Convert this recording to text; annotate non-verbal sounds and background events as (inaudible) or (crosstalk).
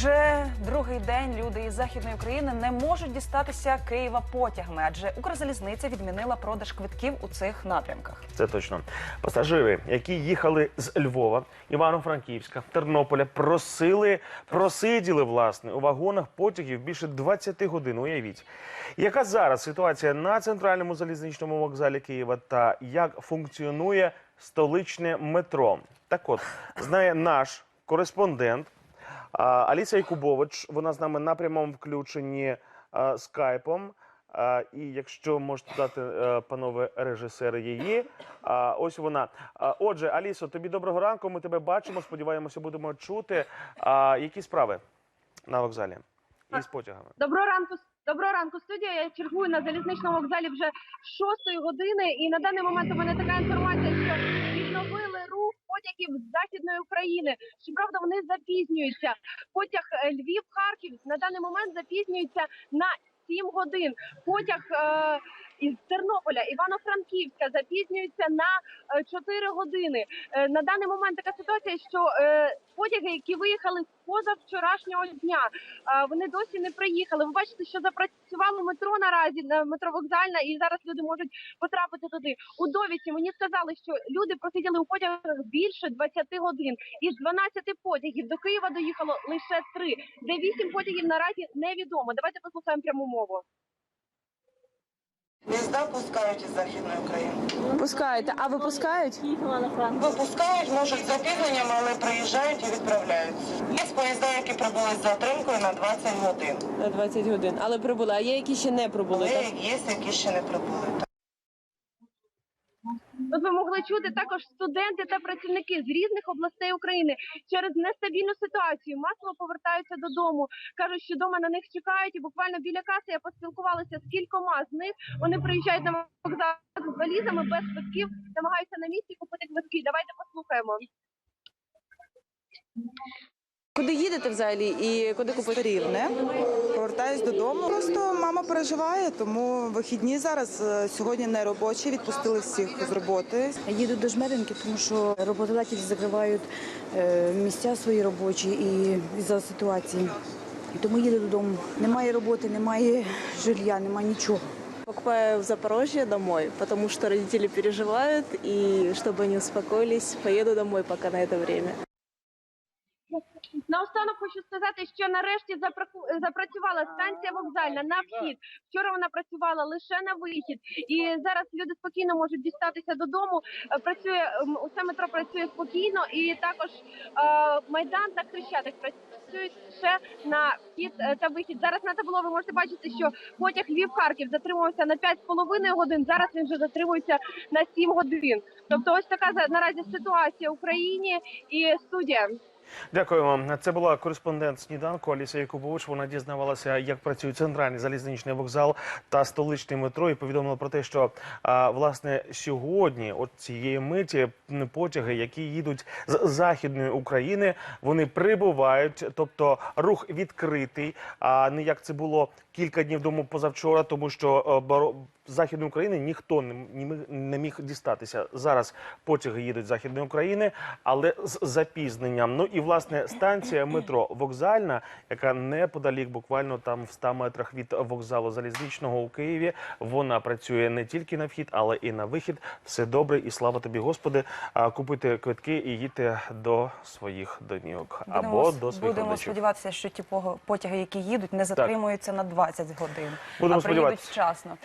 Вже другий день люди із західної України не можуть дістатися Києва потягами, адже Укрзалізниця відмінила продаж квитків у цих напрямках. Це точно. Пасажири, які їхали з Львова, Івано-Франківська, Тернополя, просили, просиділи власне у вагонах потягів більше 20 годин. Уявіть, яка зараз ситуація на центральному залізничному вокзалі Києва та як функціонує столичне метро? Так от знає наш кореспондент Аліса Якубович. Вона з нами на прямому включенні скайпом. І якщо можете дати, е, панове режисери, її. Ось вона. Отже, Алісо, тобі доброго ранку. Ми тебе бачимо. Сподіваємося, будемо чути. Які справи на вокзалі і з потягами? Доброго ранку, доброго ранку, студія. Я чергую на залізничному вокзалі вже з 6 години, і на даний момент у мене така інформація, що відновили потягів з західної України. Щоправда, вони запізнюються. Потяг е, Львів-Харків на даний момент запізнюється на 7 годин. Потяг е, із Тернополя, Івано-Франківська запізнюється на е, 4 години. Е, на даний момент така ситуація, що е, потяги, які виїхали з позавчорашнього дня, е, вони досі не приїхали. Ви бачите, що запрацювало метро наразі на метро вокзальна, і зараз люди можуть потрапити туди. У довідці мені сказали, що люди просиділи у потягах більше 20 годин. Із 12 потягів до Києва доїхало лише 3. Де 8 потягів наразі невідомо. Давайте послухаємо пряму мову. Поезда пускають із Західної України. Пускаєте, а випускають? Випускають, можуть з запізненням, але приїжджають і відправляються. Є поїзда, які прибули з затримкою на 20 годин. На 20 годин. Але прибули, а є які ще не прибули. Але Так? є, які ще не прибули. Тут ви могли чути також студенти та працівники з різних областей України через нестабільну ситуацію масово повертаються додому. кажуть, що вдома на них чекають, і буквально біля каси я поспілкувалася з кількома з них. Вони приїжджають на вокзал з валізами без квитків, намагаються на місці купити квитки. Давайте послухаємо. Куди їдете взагалі і куди купити? Рівне. Повертаюсь додому. Просто мама переживає, тому вихідні зараз е, сьогодні не робочі. Відпустили всіх з роботи. Їду до Жмеринки, тому що роботодателі закривають е, місця свої робочі і за ситуації. Тому їду додому. Немає роботи, немає жилья, немає нічого. Покупаю в Запорожье домой, потому что родители переживают, и чтобы они успокоились, поеду домой пока на это время. Наостанок хочу сказати, що нарешті запрацювала станція вокзальна на вхід. Вчора вона працювала лише на вихід, і зараз люди спокійно можуть дістатися додому. Е, Працює усе метро працює спокійно, і також е, майдан та хрещатик працюють ще на вхід е, та вихід. Зараз на табло ви можете бачити, що потяг Львів-Харків затримувався на 5,5 годин. Зараз він вже затримується на 7 годин. Тобто, ось така наразі ситуація в Україні і студія. Дякую вам. Це була кореспондент сніданку Аліса Якубович. Вона дізнавалася, як працює центральний залізничний вокзал та столичний метро, і повідомила про те, що власне сьогодні, от цієї миті, потяги, які їдуть з західної України, вони прибувають, тобто рух відкритий. А не як це було кілька днів тому позавчора, тому що е, західної України ніхто не міг- дістатися. Зараз потяги їдуть з західної України, але з запізненням. Ну і власне станція (clears throat) метро вокзальна, яка неподалік, буквально там в 100 метрах від вокзалу залізничного у Києві. Вона працює не тільки на вхід, але і на вихід. Все добре, і слава тобі, Господи. Купуйте квитки і їдьте до своїх домівок або до своїх будемо родичів. сподіватися, що ті потяги, які їдуть, не затримуються на 20 годин, Будемо а приїдуть вчасно.